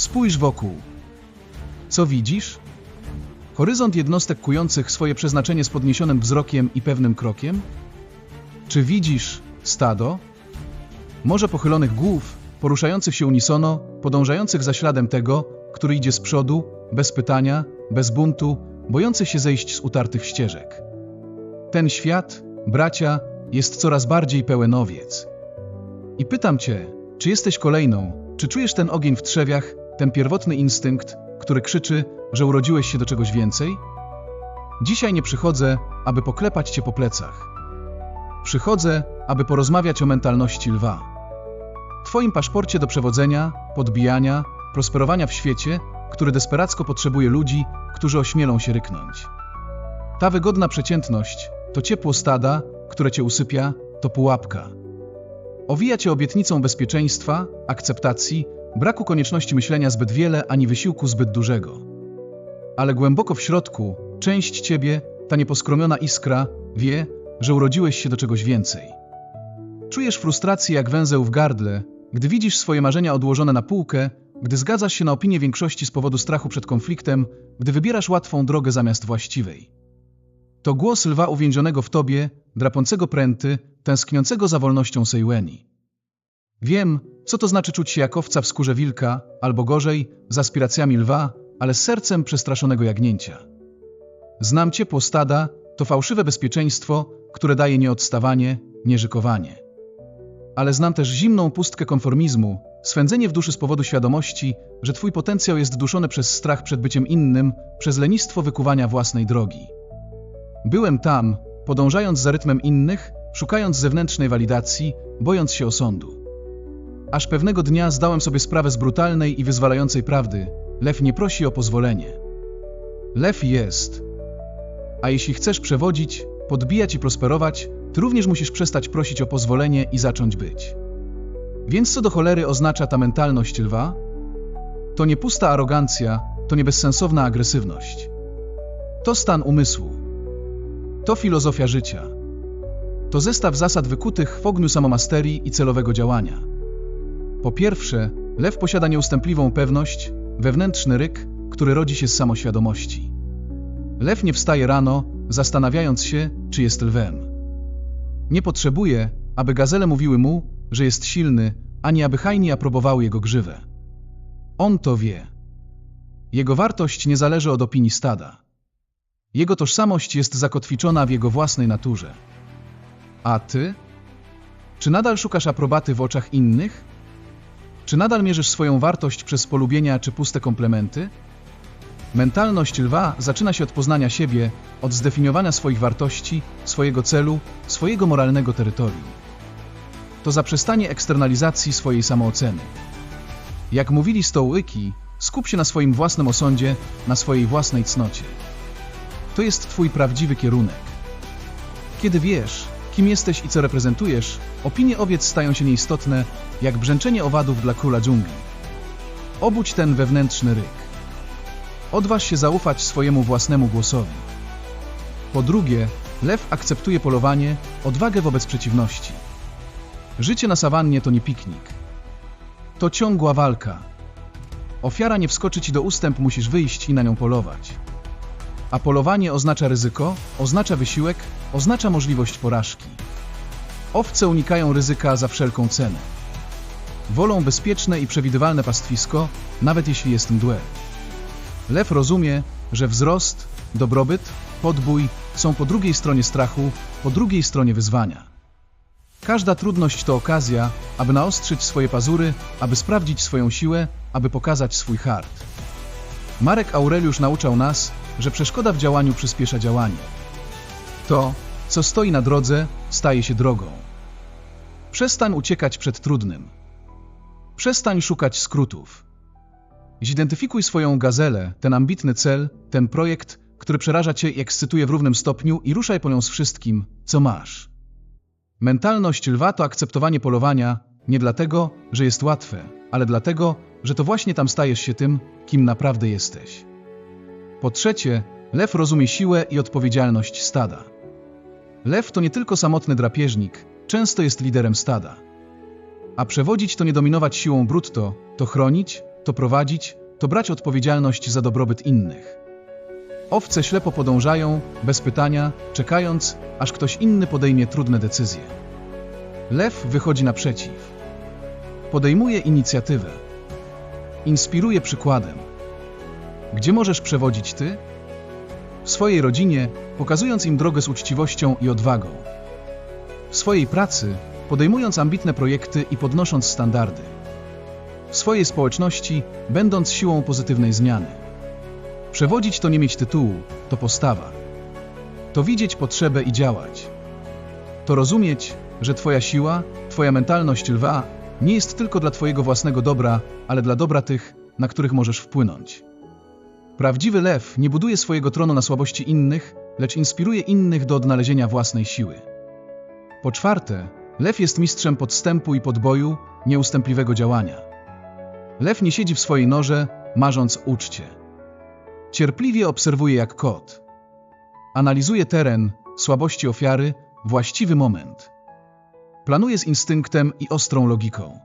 Spójrz wokół. Co widzisz? Horyzont jednostek kujących swoje przeznaczenie z podniesionym wzrokiem i pewnym krokiem? Czy widzisz stado? Morze pochylonych głów, poruszających się unisono, podążających za śladem tego, który idzie z przodu, bez pytania, bez buntu, bojących się zejść z utartych ścieżek. Ten świat, bracia, jest coraz bardziej pełen owiec. I pytam cię, czy jesteś kolejną, czy czujesz ten ogień w trzewiach, ten pierwotny instynkt, który krzyczy, że urodziłeś się do czegoś więcej? Dzisiaj nie przychodzę, aby poklepać cię po plecach. Przychodzę, aby porozmawiać o mentalności lwa. Twoim paszporcie do przewodzenia, podbijania, prosperowania w świecie, który desperacko potrzebuje ludzi, którzy ośmielą się ryknąć. Ta wygodna przeciętność to ciepło stada, które cię usypia, to pułapka. Owija cię obietnicą bezpieczeństwa, akceptacji, braku konieczności myślenia zbyt wiele ani wysiłku zbyt dużego. Ale głęboko w środku, część ciebie, ta nieposkromiona iskra, wie, że urodziłeś się do czegoś więcej. Czujesz frustrację jak węzeł w gardle, gdy widzisz swoje marzenia odłożone na półkę, gdy zgadzasz się na opinię większości z powodu strachu przed konfliktem, gdy wybierasz łatwą drogę zamiast właściwej. To głos lwa uwięzionego w tobie, drapącego pręty, tęskniącego za wolnością Sejweni. Wiem, co to znaczy czuć się jak owca w skórze wilka, albo gorzej, z aspiracjami lwa, ale z sercem przestraszonego jagnięcia. Znam ciepło stada, to fałszywe bezpieczeństwo, które daje nieodstawanie, nieżykowanie. Ale znam też zimną pustkę konformizmu, swędzenie w duszy z powodu świadomości, że twój potencjał jest duszony przez strach przed byciem innym, przez lenistwo wykuwania własnej drogi. Byłem tam, podążając za rytmem innych, szukając zewnętrznej walidacji, bojąc się osądu. Aż pewnego dnia zdałem sobie sprawę z brutalnej i wyzwalającej prawdy. Lew nie prosi o pozwolenie. Lew jest. A jeśli chcesz przewodzić, podbijać i prosperować, ty również musisz przestać prosić o pozwolenie i zacząć być. Więc co do cholery oznacza ta mentalność lwa? To nie pusta arogancja, to nie bezsensowna agresywność. To stan umysłu. To filozofia życia. To zestaw zasad wykutych w ogniu samomasterii i celowego działania. Po pierwsze, lew posiada nieustępliwą pewność, wewnętrzny ryk, który rodzi się z samoświadomości. Lew nie wstaje rano, zastanawiając się, czy jest lwem. Nie potrzebuje, aby gazele mówiły mu, że jest silny, ani aby hajni aprobowały jego grzywę. On to wie. Jego wartość nie zależy od opinii stada. Jego tożsamość jest zakotwiczona w jego własnej naturze. A ty? Czy nadal szukasz aprobaty w oczach innych? Czy nadal mierzysz swoją wartość przez polubienia czy puste komplementy? Mentalność lwa zaczyna się od poznania siebie, od zdefiniowania swoich wartości, swojego celu, swojego moralnego terytorium. To zaprzestanie eksternalizacji swojej samooceny. Jak mówili stołyki, skup się na swoim własnym osądzie, na swojej własnej cnocie. To jest Twój prawdziwy kierunek. Kiedy wiesz, kim jesteś i co reprezentujesz, opinie owiec stają się nieistotne, jak brzęczenie owadów dla króla dżungli. Obudź ten wewnętrzny ryk. Odważ się zaufać swojemu własnemu głosowi. Po drugie, lew akceptuje polowanie, odwagę wobec przeciwności. Życie na sawannie to nie piknik. To ciągła walka. Ofiara nie wskoczy ci do ustęp, musisz wyjść i na nią polować. A polowanie oznacza ryzyko, oznacza wysiłek, oznacza możliwość porażki. Owce unikają ryzyka za wszelką cenę. Wolą bezpieczne i przewidywalne pastwisko, nawet jeśli jest mdłe. Lew rozumie, że wzrost, dobrobyt, podbój są po drugiej stronie strachu, po drugiej stronie wyzwania. Każda trudność to okazja, aby naostrzyć swoje pazury, aby sprawdzić swoją siłę, aby pokazać swój hart. Marek Aureliusz nauczał nas, że przeszkoda w działaniu przyspiesza działanie. To, co stoi na drodze, staje się drogą. Przestań uciekać przed trudnym. Przestań szukać skrótów. Zidentyfikuj swoją gazelę, ten ambitny cel, ten projekt, który przeraża cię i ekscytuje w równym stopniu i ruszaj po nią z wszystkim, co masz. Mentalność lwa to akceptowanie polowania nie dlatego, że jest łatwe, ale dlatego, że to właśnie tam stajesz się tym, kim naprawdę jesteś. Po trzecie, lew rozumie siłę i odpowiedzialność stada. Lew to nie tylko samotny drapieżnik, często jest liderem stada. A przewodzić to nie dominować siłą brutto, to chronić, to prowadzić, to brać odpowiedzialność za dobrobyt innych. Owce ślepo podążają, bez pytania, czekając, aż ktoś inny podejmie trudne decyzje. Lew wychodzi naprzeciw. Podejmuje inicjatywę. Inspiruje przykładem. Gdzie możesz przewodzić ty? W swojej rodzinie, pokazując im drogę z uczciwością i odwagą. W swojej pracy, podejmując ambitne projekty i podnosząc standardy. W swojej społeczności, będąc siłą pozytywnej zmiany. Przewodzić to nie mieć tytułu, to postawa. To widzieć potrzebę i działać. To rozumieć, że Twoja siła, Twoja mentalność lwa nie jest tylko dla Twojego własnego dobra, ale dla dobra tych, na których możesz wpłynąć. Prawdziwy lew nie buduje swojego tronu na słabości innych, lecz inspiruje innych do odnalezienia własnej siły. Po czwarte, lew jest mistrzem podstępu i podboju, nieustępliwego działania. Lew nie siedzi w swojej norze, marząc uczcie. Cierpliwie obserwuje jak kot. Analizuje teren, słabości ofiary, właściwy moment. Planuje z instynktem i ostrą logiką.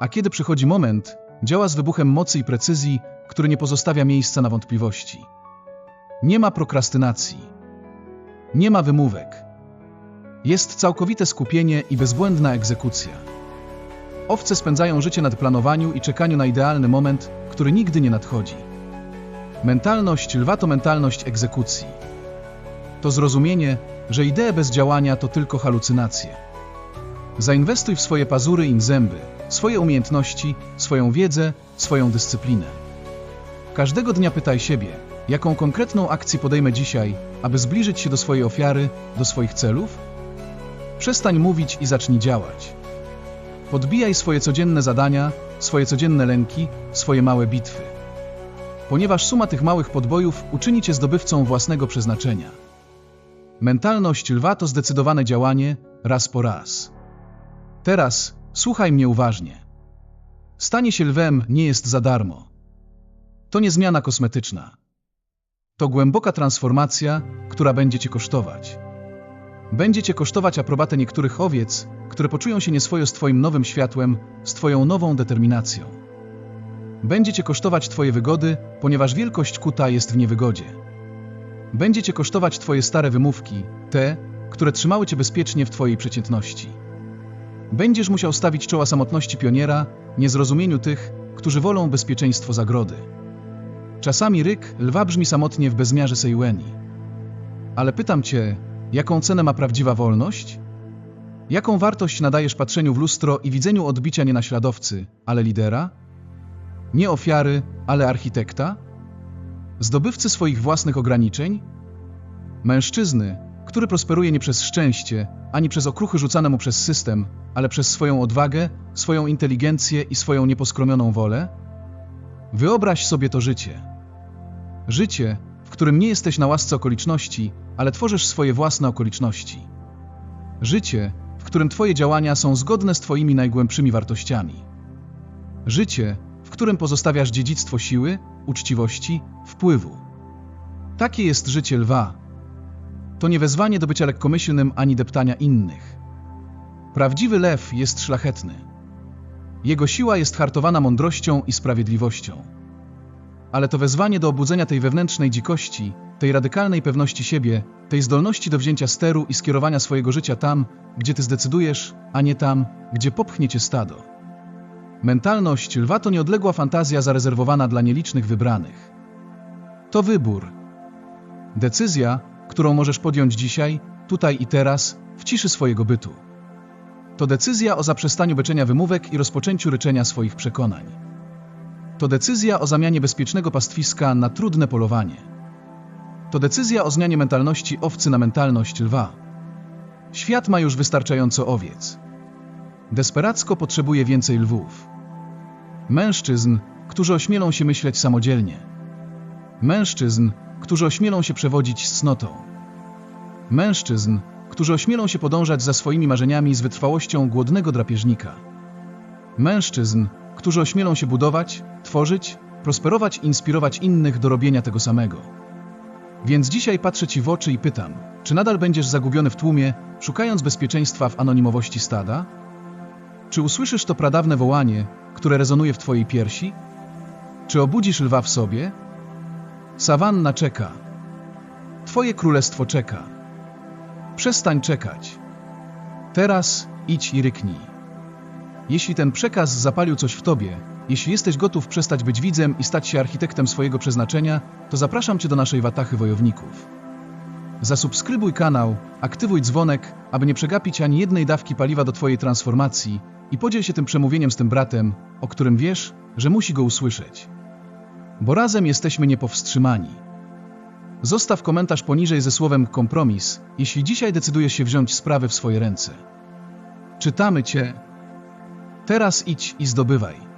A kiedy przychodzi moment, działa z wybuchem mocy i precyzji, który nie pozostawia miejsca na wątpliwości. Nie ma prokrastynacji. Nie ma wymówek. Jest całkowite skupienie i bezbłędna egzekucja. Owce spędzają życie nad planowaniu i czekaniu na idealny moment, który nigdy nie nadchodzi. Mentalność lwa to mentalność egzekucji. To zrozumienie, że idee bez działania to tylko halucynacje. Zainwestuj w swoje pazury i zęby, swoje umiejętności, swoją wiedzę, swoją dyscyplinę. Każdego dnia pytaj siebie, jaką konkretną akcję podejmę dzisiaj, aby zbliżyć się do swojej ofiary, do swoich celów? Przestań mówić i zacznij działać. Podbijaj swoje codzienne zadania, swoje codzienne lęki, swoje małe bitwy. Ponieważ suma tych małych podbojów uczyni cię zdobywcą własnego przeznaczenia. Mentalność lwa to zdecydowane działanie, raz po raz. Teraz słuchaj mnie uważnie. Stanie się lwem nie jest za darmo. To nie zmiana kosmetyczna. To głęboka transformacja, która będzie cię kosztować. Będzie cię kosztować aprobatę niektórych owiec, które poczują się nieswojo z twoim nowym światłem, z twoją nową determinacją. Będzie cię kosztować twoje wygody, ponieważ wielkość kuta jest w niewygodzie. Będzie cię kosztować twoje stare wymówki, te, które trzymały cię bezpiecznie w twojej przeciętności. Będziesz musiał stawić czoła samotności pioniera, niezrozumieniu tych, którzy wolą bezpieczeństwo zagrody. Czasami ryk lwa brzmi samotnie w bezmiarze Sejweni. Ale pytam cię, jaką cenę ma prawdziwa wolność? Jaką wartość nadajesz patrzeniu w lustro i widzeniu odbicia nie naśladowcy, ale lidera? Nie ofiary, ale architekta? Zdobywcy swoich własnych ograniczeń? Mężczyzny, który prosperuje nie przez szczęście, ani przez okruchy rzucane mu przez system, ale przez swoją odwagę, swoją inteligencję i swoją nieposkromioną wolę? Wyobraź sobie to życie. Życie, w którym nie jesteś na łasce okoliczności, ale tworzysz swoje własne okoliczności. Życie, w którym Twoje działania są zgodne z Twoimi najgłębszymi wartościami. Życie, w którym pozostawiasz dziedzictwo siły, uczciwości, wpływu. Takie jest życie lwa. To nie wezwanie do bycia lekkomyślnym ani deptania innych. Prawdziwy lew jest szlachetny. Jego siła jest hartowana mądrością i sprawiedliwością. Ale to wezwanie do obudzenia tej wewnętrznej dzikości, tej radykalnej pewności siebie, tej zdolności do wzięcia steru i skierowania swojego życia tam, gdzie ty zdecydujesz, a nie tam, gdzie popchnie cię stado. Mentalność lwa to nieodległa fantazja zarezerwowana dla nielicznych wybranych. To wybór. Decyzja, którą możesz podjąć dzisiaj, tutaj i teraz, w ciszy swojego bytu. To decyzja o zaprzestaniu beczenia wymówek i rozpoczęciu ryczenia swoich przekonań. To decyzja o zamianie bezpiecznego pastwiska na trudne polowanie. To decyzja o zmianie mentalności owcy na mentalność lwa. Świat ma już wystarczająco owiec. Desperacko potrzebuje więcej lwów. Mężczyzn, którzy ośmielą się myśleć samodzielnie. Mężczyzn, którzy ośmielą się przewodzić cnotą. Mężczyzn, którzy ośmielą się podążać za swoimi marzeniami z wytrwałością głodnego drapieżnika. Mężczyzn, którzy ośmielą się budować, tworzyć, prosperować i inspirować innych do robienia tego samego. Więc dzisiaj patrzę Ci w oczy i pytam, czy nadal będziesz zagubiony w tłumie, szukając bezpieczeństwa w anonimowości stada? Czy usłyszysz to pradawne wołanie, które rezonuje w twojej piersi? Czy obudzisz lwa w sobie? Sawanna czeka. Twoje królestwo czeka. Przestań czekać. Teraz idź i ryknij. Jeśli ten przekaz zapalił coś w tobie, jeśli jesteś gotów przestać być widzem i stać się architektem swojego przeznaczenia, to zapraszam cię do naszej watachy wojowników. Zasubskrybuj kanał, aktywuj dzwonek, aby nie przegapić ani jednej dawki paliwa do twojej transformacji i podziel się tym przemówieniem z tym bratem, o którym wiesz, że musi go usłyszeć. Bo razem jesteśmy niepowstrzymani. Zostaw komentarz poniżej ze słowem kompromis, jeśli dzisiaj decydujesz się wziąć sprawy w swoje ręce. Czytamy Cię. Teraz idź i zdobywaj.